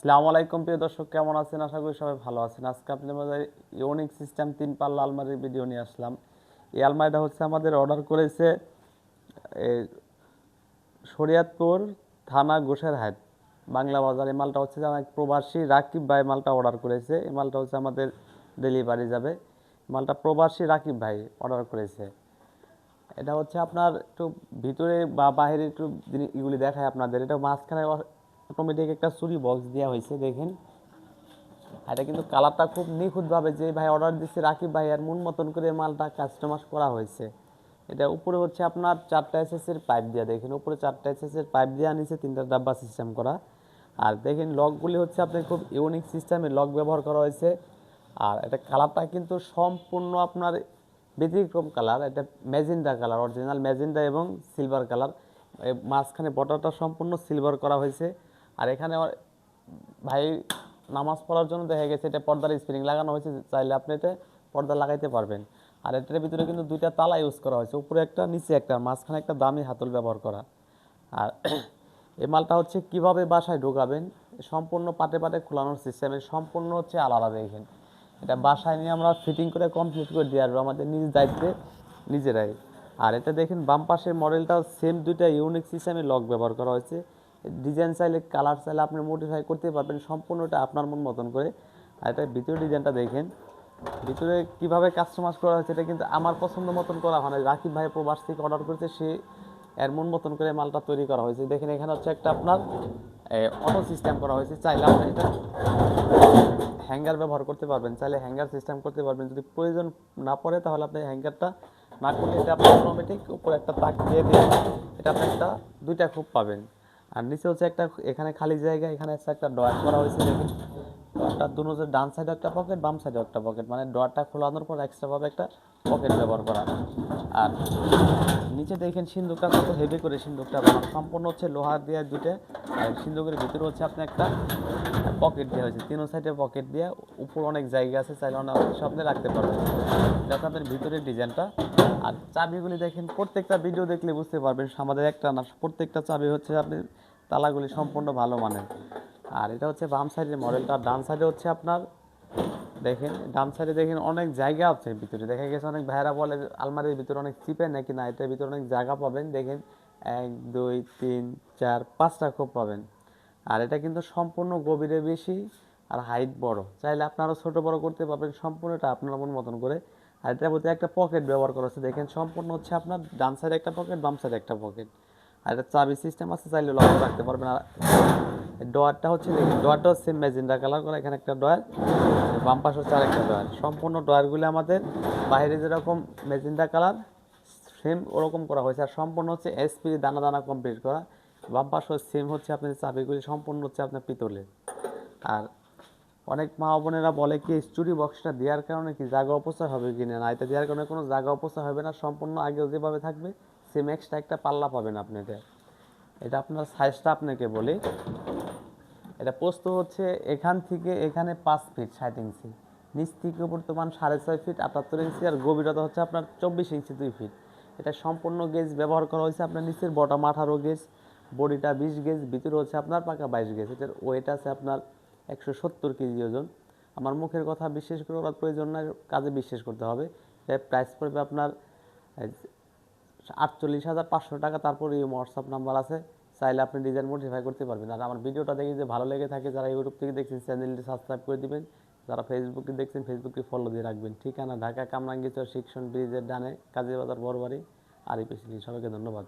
আসসালামু আলাইকুম প্রিয় দর্শক, কেমন আছেন? আশা করি সবাই ভালো আছেন। আজকে আপনাদের মধ্যে ইউনিক সিস্টেম তিন পাল্লা আলমারির ভিডিও নিয়ে আসলাম। এই আলমারিটা হচ্ছে আমাদের অর্ডার করেছে শরিয়াতপুর থানা গোসেরহাট, বাংলা বাজার। এই মালটা হচ্ছে যে প্রবাসী রাকিব ভাই মালটা অর্ডার করেছে। এই মালটা হচ্ছে আমাদের ডেলিভারি যাবে। মালটা প্রবাসী রাকিব ভাই অর্ডার করেছে। এটা হচ্ছে আপনার একটু ভিতরে বা বাইরে একটু এগুলি দেখায় আপনাদের। এটা মাঝখানে অটোমেটিক একটা চুরি বক্স দেওয়া হয়েছে, দেখেন। এটা কিন্তু কালারটা খুব নিখুঁতভাবে যে ভাই অর্ডার দিচ্ছে রাকিব ভাই আর মন মতন করে মালটা কাস্টমাইজ করা হয়েছে। এটা উপরে হচ্ছে আপনার চারটা এসএস এর পাইপ দেওয়া দেখেন। উপরে চারটা এসএস এর পাইপ দেওয়া নিচে তিনটা ডাব্বা সিস্টেম করা। আর দেখেন লকগুলি হচ্ছে আপনার খুব ইউনিক সিস্টেমে লক ব্যবহার করা হয়েছে। আর এটা কালারটা কিন্তু সম্পূর্ণ আপনার ব্যতিক্রম কালার এটা ম্যাজেন্ডা কালার অরিজিনাল ম্যাজেন্ডা এবং সিলভার কালার মাঝখানে বর্ডারটা সম্পূর্ণ সিলভার করা হয়েছে। আর এখানে ভাই নামাজ পড়ার জন্য দেখা গেছে এটা পর্দার স্প্রিং লাগানো হয়েছে, চাইলে আপনি এটা পর্দা লাগাইতে পারবেন। আর এটার ভিতরে কিন্তু দুইটা তালা ইউজ করা হয়েছে, উপরে একটা, নিচে একটা, মাঝখানে একটা দামি হাতল ব্যবহার করা। আর এই মালটা হচ্ছে কীভাবে বাসায় ঢোকাবেন, সম্পূর্ণ পাটে পাটে খোলানোর সিস্টেমে সম্পূর্ণ হচ্ছে আলাদা, দেখেন। এটা বাসায় নিয়ে আমরা ফিটিং করে কমপ্লিট করে দিয়ে আসব, আমাদের নিজ দায়িত্বে, নিজেরাই। আর এটা দেখেন বাম পাশের মডেলটা সেম দুইটা ইউনিক সিস্টেমে লক ব্যবহার করা হয়েছে। ডিজাইন চাইলে কালার চাইলে আপনি মডিফাই করতে পারবেন সম্পূর্ণটা আপনার মন মতন করে। আর এটা ভিতরে ডিজাইনটা দেখেন। ভিতরে কীভাবে কাস্টমাইজ করা হয়েছে এটা কিন্তু আমার পছন্দ মতন করা হয় না রাকিব ভাই প্রবাস থেকে অর্ডার করেছে, সে এর মন মতন করে মালটা তৈরি করা হয়েছে। দেখেন এখানে হচ্ছে একটা আপনার অটো সিস্টেম করা হয়েছে। চাইলে আপনি এটা হ্যাঙ্গার ব্যবহার করতে পারবেন। চাইলে হ্যাঙ্গার সিস্টেম করতে পারবেন। যদি প্রয়োজন না পড়ে তাহলে আপনি হ্যাঙ্গারটা না করলে এটা আপনি অটোমেটিক উপরে একটা তাক দিয়ে দিয়ে এটা আপনি একটা, দুইটা খুব পাবেন। আর নিচে হচ্ছে একটা এখানে খালি জায়গা এখানে হচ্ছে একটা ডয়ার করা হয়েছে দেখুন। ডয়ারটা দুনো ডান সাইডে একটা পকেট বাম সাইডে একটা পকেট মানে ডয়ারটা খোলানোর পর এক্সট্রাভাবে একটা পকেট ব্যবহার করা। আর নিচে দেখেন সিন্দুকটা কত হেভি করে সিন্দুকটা। বানানো সম্পূর্ণ হচ্ছে লোহা দিয়ে দুইটা, আর সিন্দুকের ভিতরে হচ্ছে আপনি একটা পকেট দেওয়া হয়েছে। তিনো সাইডে পকেট দিয়ে উপর অনেক জায়গা আছে, চাইলে অনেক আপনি রাখতে পারবেন। দেখো আপনার ভিতরের ডিজাইনটা। আর চাবিগুলি দেখেন, প্রত্যেকটা ভিডিও দেখলে বুঝতে পারবেন আমাদের একটা না, প্রত্যেকটা চাবি হচ্ছে আপনি তালাগুলি সম্পূর্ণ ভালো মানের। আর এটা হচ্ছে বাম সাইডের মডেলটা। ডান সাইডে হচ্ছে আপনার, দেখেন, ডান সাইডে দেখেন অনেক জায়গা আছে ভিতরে। দেখা গেছে অনেক ভাইরা বলে আলমারির ভিতরে অনেক চিপে নাকি না, এটার ভিতরে অনেক জায়গা পাবেন। দেখেন, এক, দুই, তিন, চার, পাঁচটা খোপ পাবেন। আর এটা কিন্তু সম্পূর্ণ গভীরে বেশি আর হাইট বড়। চাইলে আপনারা ছোট বড় করতে পারবেন সম্পূর্ণ এটা আপনার মন মতন করে। আর এটার মধ্যে একটা পকেট ব্যবহার করা হচ্ছে। দেখেন, সম্পূর্ণ হচ্ছে আপনার ডান সাইডে একটা পকেট, বাম সাইডে একটা পকেট। আর এটা চাবি সিস্টেম আছে, চাইলে লক রাখতে পারবেন। আর ডয়ারটা হচ্ছে ডয়ারটা হচ্ছে ম্যাজেন্ডা কালার করা এখানে একটা ডয়ার, বাম পাশে হচ্ছে আরেকটা ডয়ার। সম্পূর্ণ ডয়ারগুলি আমাদের বাইরে যেরকম ম্যাজেন্ডা কালার সেম ওরকম করা হয়েছে। আর সম্পূর্ণ হচ্ছে এসপি দানা দানা কমপ্লিট করা। বাম পাশে সেম হচ্ছে আপনার চাবিগুলি সম্পূর্ণ হচ্ছে আপনার পিতলের। আর অনেক মা বোনেরা বলে কি চুরি বক্সটা দেওয়ার কারণে কি জায়গা অপচয় হবে কি না? এটা দেওয়ার কারণে কোনো জায়গা অপচয় হবে না। সম্পূর্ণ আগেও যেভাবে থাকবে সেম এক্সট্রা একটা পাল্লা পাবেন আপনি এটা এটা আপনার সাইজটা আপনাকে বলি। এটা পোস্ত হচ্ছে এখান থেকে এখানে পাঁচ ফিট ষাট ইঞ্চি নিচ থেকে বর্তমান সাড়ে ছয় ফিট আটাত্তর ইঞ্চি আর গভীরতা হচ্ছে আপনার চব্বিশ ইঞ্চি দুই ফিট এটা সম্পূর্ণ গেজ ব্যবহার করা হয়েছে আপনার নিচের বটম আঠারো গেজ বডিটা বিশ গেজ ভিতরে হচ্ছে আপনার পাকা বাইশ গেজ এটার ওয়েট আছে আপনার একশো সত্তর কেজি ওজন। আমার মুখের কথা বিশ্বাস করে ওরা প্রয়োজন না, কাজে বিশ্বাস করতে হবে। এর প্রাইস পড়বে আপনার আটচল্লিশ হাজার পাঁচশো টাকা, তারপর এই হোয়াটসঅ্যাপ নাম্বার আছে। চাইলে আপনি ডিজাইন মডিফাই করতে পারবেন। আর আমার ভিডিওটা দেখে যে ভালো লেগে থাকে, যারা ইউটিউব থেকে দেখছেন চ্যানেলটি সাবস্ক্রাইব করে দিবেন। যারা ফেসবুকে দেখছেন ফেসবুকে ফলো দিয়ে রাখবেন। ঠিকানা ঢাকা কামরাঙ্গিচর শিক্ষণ ব্রিজের ডানে কাজী বাজার বড়বাড়ি আর এই সবাইকে ধন্যবাদ।